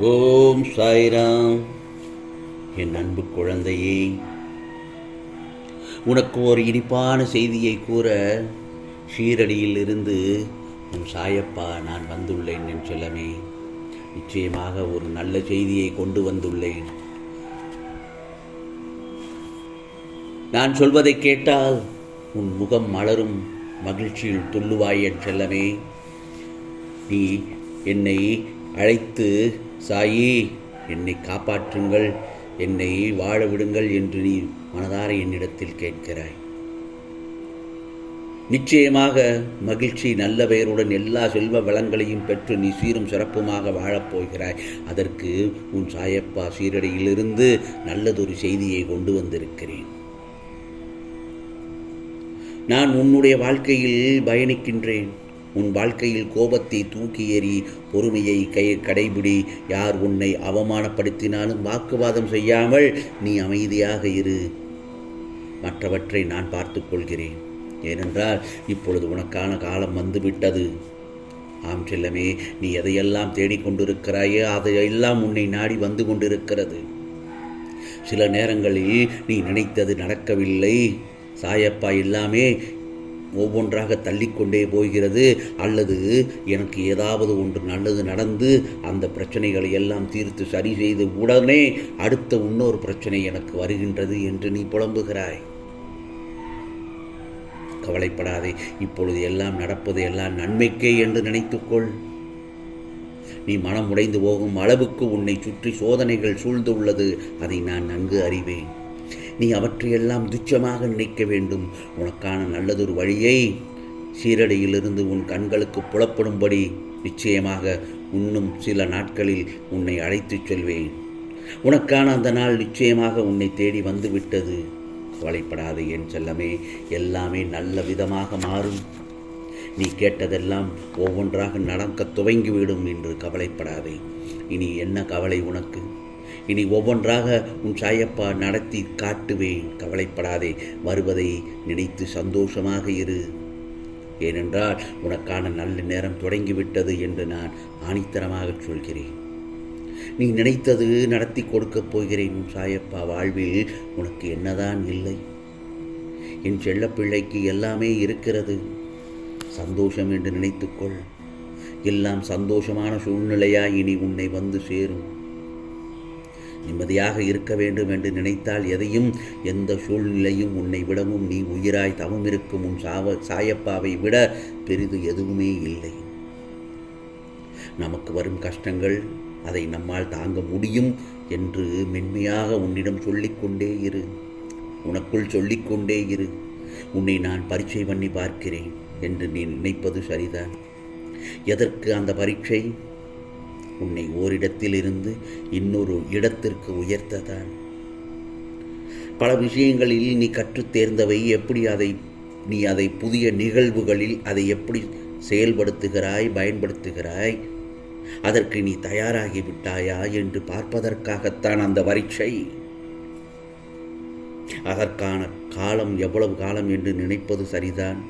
ஓம் சாய்ராம். என் அன்பு குழந்தையே உனக்கு ஒரு இனிப்பான செய்தியை கூற ஷீரடியில் இருந்து உன் சாயப்பா நான் வந்துள்ளேன் என் செல்லமே. நிச்சயமாக ஒரு நல்ல செய்தியை கொண்டு வந்துள்ளேன். நான் சொல்வதை கேட்டால் உன் முகம் மலரும் மகிழ்ச்சியில் துள்ளுவாய் என் செல்லமே. நீ என்னை அழைத்து சாயி என்னை காப்பாற்றுங்கள் என்னை வாழ விடுங்கள் என்று நீ மனதார என்னிடத்தில் கேட்கிறாய். நிச்சயமாக மகிழ்ச்சி நல்ல பெயருடன் எல்லா செல்வ வளங்களையும் பெற்று நீ சீரும் சிறப்புமாக வாழப்போகிறாய் அதற்கு உன் சாயப்பா சீரடியிலிருந்து நல்லதொரு செய்தியை கொண்டு வந்திருக்கிறேன். நான் உன்னுடைய வாழ்க்கையில் பயணிக்கின்றேன். உன் வாழ்க்கையில் கோபத்தை தூக்கி எறி பொறுமையை கை கடைபிடி. யார் உன்னை அவமானப்படுத்தினாலும் வாக்குவாதம் செய்யாமல் நீ அமைதியாக இரு. மற்றவற்றை நான் பார்த்து கொள்கிறேன். ஏனென்றால் இப்பொழுது உனக்கான காலம் வந்துவிட்டது. ஆம் செல்லமே நீ எதையெல்லாம் தேடிக்கொண்டிருக்கிறாயோ அதையெல்லாம் உன்னை நாடி வந்து கொண்டிருக்கிறது. சில நேரங்களில் நீ நினைத்தது நடக்கவில்லை. சாயப்பா எல்லாமே ஒவ்வொன்றாக தள்ளிக்கொண்டே போகிறது. அல்லது எனக்கு ஏதாவது ஒன்று நல்லது நடந்து அந்த பிரச்சனைகளை எல்லாம் தீர்த்து சரி செய்து உடனே அடுத்த இன்னொரு பிரச்சனை எனக்கு வருகின்றது என்று நீ புலம்புகிறாய். கவலைப்படாதே இப்பொழுது எல்லாம் நடப்பது எல்லாம் நன்மைக்கே என்று நினைத்துக்கொள். நீ மனம் உடைந்து போகும் அளவுக்கு உன்னை சுற்றி சோதனைகள் சூழ்ந்து உள்ளது. அதை நான் நன்கு அறிவேன். நீ அவற்றையெல்லாம் துச்சமாக நினைக்க வேண்டும். உனக்கான நல்லதொரு வழியை சீரடியிலிருந்து உன் கண்களுக்கு புலப்படும்படி நிச்சயமாக இன்னும் சில நாட்களில் உன்னை அழைத்துச் செல்வேன். உனக்கான அந்த நாள் நிச்சயமாக உன்னை தேடி வந்துவிட்டது. கவலைப்படாதே என் செல்லமே எல்லாமே நல்ல விதமாக மாறும். நீ கேட்டதெல்லாம் ஒவ்வொன்றாக நடக்க துவங்கிவிடும் என்று கவலைப்படாதே. இனி என்ன கவலை உனக்கு? இனி ஒவ்வொன்றாக உன் சாயப்பா நடத்தி காட்டுவேன். கவலைப்படாதே வருவதை நினைத்து சந்தோஷமாக இரு. ஏனென்றால் உனக்கான நல்ல நேரம் தொடங்கிவிட்டது என்று நான் ஆணித்தரமாக சொல்கிறேன். நீ நினைத்தது நடத்தி கொடுக்கப் போகிறேன் உன் சாயப்பா வாழ்வில். உனக்கு என்னதான் இல்லை? என் செல்லப்பிள்ளைக்கு எல்லாமே இருக்கிறது. சந்தோஷம் என்று நினைத்துக்கொள். எல்லாம் சந்தோஷமான சூழ்நிலையா இனி உன்னை வந்து சேரும். நிம்மதியாக இருக்க வேண்டும் என்று நினைத்தால் எதையும் எந்த சூழ்நிலையும் உன்னை விடவும் நீ உயிராய் தவம் இருக்கும் உன் சாவ சாயப்பாவை விட பெரிது எதுவுமே இல்லை. நமக்கு வரும் கஷ்டங்கள் அதை நம்மால் தாங்க முடியும் என்று மென்மையாக உன்னிடம் சொல்லிக்கொண்டே இரு. உனக்குள் சொல்லிக்கொண்டே இரு. உன்னை நான் பரீட்சை பண்ணி பார்க்கிறேன் என்று நீ நினைப்பது சரிதான். எதற்கு அந்த பரீட்சை? உன்னை ஓரிடத்திலிருந்து இன்னொரு இடத்திற்கு உயர்த்ததான் பல விஷயங்களில் நீ கற்றுத் தேர்ந்தவை எப்படி அதை நீ அதை புதிய நிகழ்வுகளில் அதை எப்படி செயல்படுத்துகிறாய் பயன்படுத்துகிறாய் அதற்கு நீ தயாராகிவிட்டாயா என்று பார்ப்பதற்காகத்தான் அந்த பரீட்சை. அதற்கான காலம் எவ்வளவு காலம் என்று நினைப்பது சரிதான்.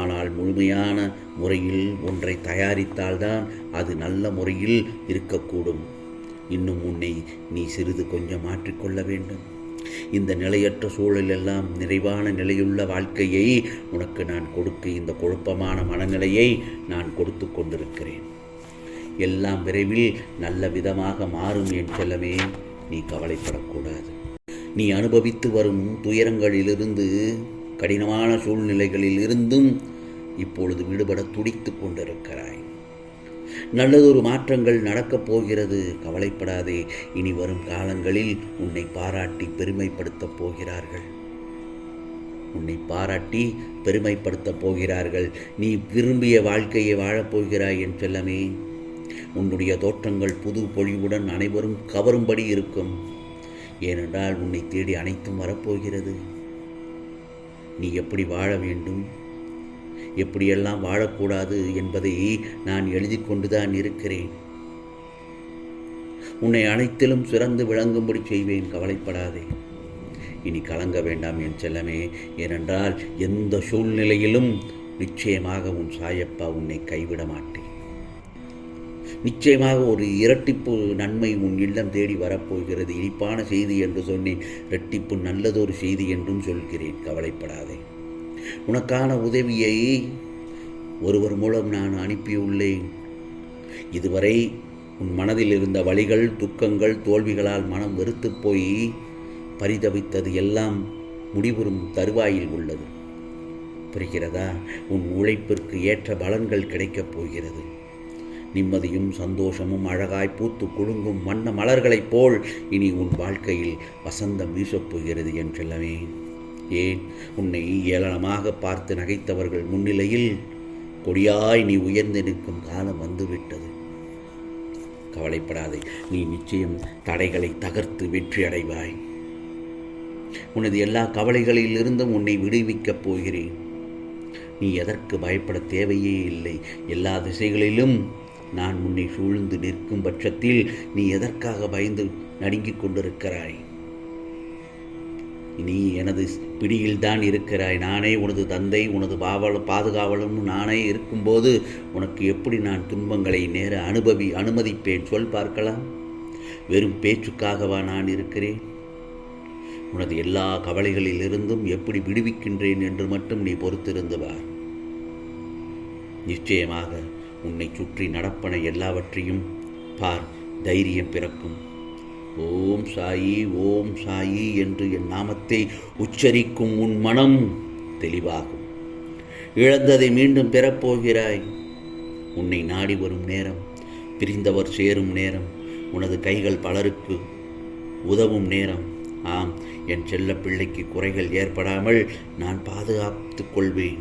ஆனால் முழுமையான முறையில் ஒன்றை தயாரித்தால்தான் அது நல்ல முறையில் இருக்கக்கூடும். இன்னும் உன்னை நீ சிறிது கொஞ்சம் மாற்றிக்கொள்ள வேண்டும். இந்த நிலையற்ற சூழலெல்லாம் நிறைவான நிலையுள்ள வாழ்க்கையை உனக்கு நான் கொடுக்க இந்த குழப்பமான மனநிலையை நான் கொடுத்து கொண்டிருக்கிறேன். எல்லாம் விரைவில் நல்ல விதமாக மாறும் என் செல்லமே நீ கவலைப்படக்கூடாது. நீ அனுபவித்து வரும் துயரங்களிலிருந்து கடினமான சூழ்நிலைகளில் இருந்தும் இப்பொழுது விடுபட துடித்து கொண்டிருக்கிறாய். நல்லதொரு மாற்றங்கள் நடக்கப் போகிறது. கவலைப்படாதே. இனி வரும் காலங்களில் உன்னை பாராட்டி பெருமைப்படுத்தப் போகிறார்கள். உன்னை பாராட்டி பெருமைப்படுத்தப் போகிறார்கள். நீ விரும்பிய வாழ்க்கையை வாழப்போகிறாய் என் செல்லமே. உன்னுடைய தோற்றங்கள் புது பொழிவுடன் அனைவரும் கவரும்படி இருக்கும். ஏனென்றால் உன்னை தேடி அனைத்தும் வரப்போகிறது நீ எப்படி வாழ வேண்டும்? எப்படியெல்லாம் வாழக்கூடாது என்பதை நான் எழுதி கொண்டுதான் இருக்கிறேன். உன்னை அனைத்திலும் சிறந்து விளங்கும்படி செய்வேன் கவலைப்படாதே. இனி கலங்க வேண்டாம் என் செல்லமே ஏனென்றால் எந்த சூழ்நிலையிலும் நிச்சயமாக உன் சாயப்பா உன்னை கைவிட மாட்டேன். நிச்சயமாக ஒரு இரட்டிப்பு நன்மை உன் இல்லம் தேடி வரப்போகிறது. இனிப்பான செய்தி என்று சொன்னேன். இரட்டிப்பு நல்லதொரு செய்தி என்றும் சொல்கிறேன். கவலைப்படாதே. உனக்கான உதவியை ஒருவர் மூலம் நான் அனுப்பியுள்ளேன். இதுவரை உன் மனதில் இருந்த வழிகள் துக்கங்கள் தோல்விகளால் மனம் வெறுத்து போய் பரிதவித்தது எல்லாம் முடிவுறும் தருவாயில் உள்ளது. புரிகிறதா? உன் உழைப்பிற்கு ஏற்ற பலன்கள் கிடைக்கப் போகிறது. நிம்மதியும் சந்தோஷமும் அழகாய் பூத்து குலுங்கும் வண்ண மலர்களைப் போல் இனி உன் வாழ்க்கையில் வசந்தம் வீசப் போகிறது என் செல்லவே ஏன்? உன்னை ஏளனமாக பார்த்து நகைத்தவர்கள் முன்னிலையில் கொடியாய் நீ உயர்ந்து நிற்கும் காலம் வந்துவிட்டது. கவலைப்படாதே நீ நிச்சயம் தடைகளை தகர்த்து வெற்றி அடைவாய். உனது எல்லா கவலைகளிலிருந்தும் உன்னை விடுவிக்கப் போகிறேன். நீ எதற்கு பயப்பட தேவையே இல்லை. எல்லா திசைகளிலும் நான் உன்னை சூழ்ந்து நிற்கும் பட்சத்தில் நீ எதற்காக பயந்து நடுங்கிக் கொண்டிருக்கிறாய்? நீ எனது பிடியில்தான் இருக்கிறாய். நானே உனது தந்தை உனது பாவல பாதுகாவலும் நானே இருக்கும்போது உனக்கு எப்படி நான் துன்பங்களை நேர அனுபவி அனுமதிப்பேன்? சொல் பார்க்கலாம். வெறும் பேச்சுக்காகவா நான் இருக்கிறேன்? உனது எல்லா கவலைகளிலிருந்தும் எப்படி விடுவிக்கின்றேன் என்று மட்டும் நீ பொறுத்திருந்துவார் நிச்சயமாக உன்னை சுற்றி நடப்பன எல்லாவற்றையும் பார் தைரியம் பிறக்கும். ஓம் சாயி ஓம் சாயி என்று என் நாமத்தை உச்சரிக்கும் உன் மனம் தெளிவாகும். இழந்ததை மீண்டும் பெறப்போகிறாய். உன்னை நாடி வரும் நேரம் பிரிந்தவர் சேரும் நேரம் உனது கைகள் பலருக்கு உதவும் நேரம். ஆம் என் செல்ல பிள்ளைக்கு குறைகள் ஏற்படாமல் நான் பாதுகாத்துக் கொள்வேன்.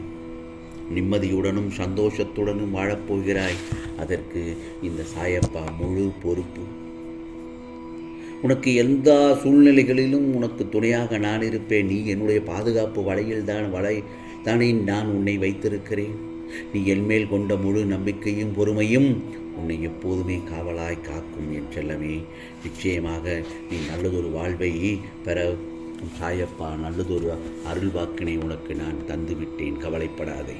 நிம்மதியுடனும் சந்தோஷத்துடனும் வாழப்போகிறாய். அதற்கு இந்த சாயப்பா முழு பொறுப்பு. உனக்கு எந்த சூழ்நிலைகளிலும் உனக்கு துணையாக நான் இருப்பேன். நீ என்னுடைய பாதுகாப்பு வலையில் தான் வலை தானே நான் உன்னை வைத்திருக்கிறேன். நீ என்மேல் கொண்ட முழு நம்பிக்கையும் பொறுமையும் உன்னை எப்போதுமே காவலாய் காக்கும் என் செல்லமே. நிச்சயமாக நீ நல்லதொரு வாழ்வை பெற சாயப்பா நல்லதொரு அருள் வாக்கினை உனக்கு நான் தந்துவிட்டேன் கவலைப்படாதே.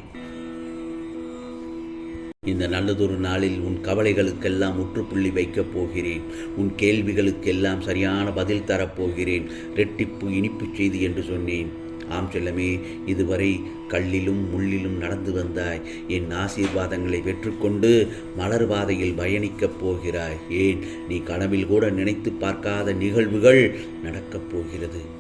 இந்த நல்லதொரு நாளில் உன் கவலைகளுக்கெல்லாம் முற்றுப்புள்ளி வைக்கப் போகிறேன். உன் கேள்விகளுக்கெல்லாம் சரியான பதில் தரப்போகிறேன் ரெட்டிப்பு இனிப்பு செய்தி என்று சொன்னேன். ஆம் செல்லமே இதுவரை கல்லிலும் முள்ளிலும் நடந்து வந்தாய். என் ஆசீர்வாதங்களை பெற்றுக்கொண்டு மலர் பாதையில் பயணிக்கப் போகிறாய். ஏன் நீ கனவில் கூட நினைத்து பார்க்காத நிகழ்வுகள் நடக்கப் போகிறது.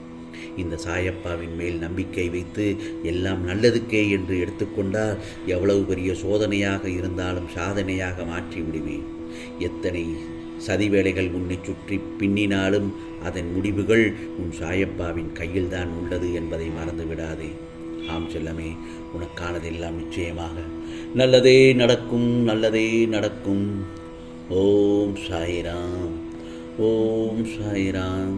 இந்த சாயப்பாவின் மேல் நம்பிக்கை வைத்து எல்லாம் நல்லதுக்கே என்று எடுத்துக்கொண்டால் எவ்வளவு பெரிய சோதனையாக இருந்தாலும் சாதனையாக மாற்றி விடுவேன். எத்தனை சதி வேலைகள் உன்னை சுற்றி பின்னினாலும் அதன் முடிவுகள் உன் சாயப்பாவின் கையில்தான் உள்ளது என்பதை மறந்து விடாதே. ஆம் செல்லமே உனக்கானதெல்லாம் நிச்சயமாக. நல்லதே நடக்கும் நல்லதே நடக்கும். ஓம் சாய்ராம் ஓம் சாய்ராம்.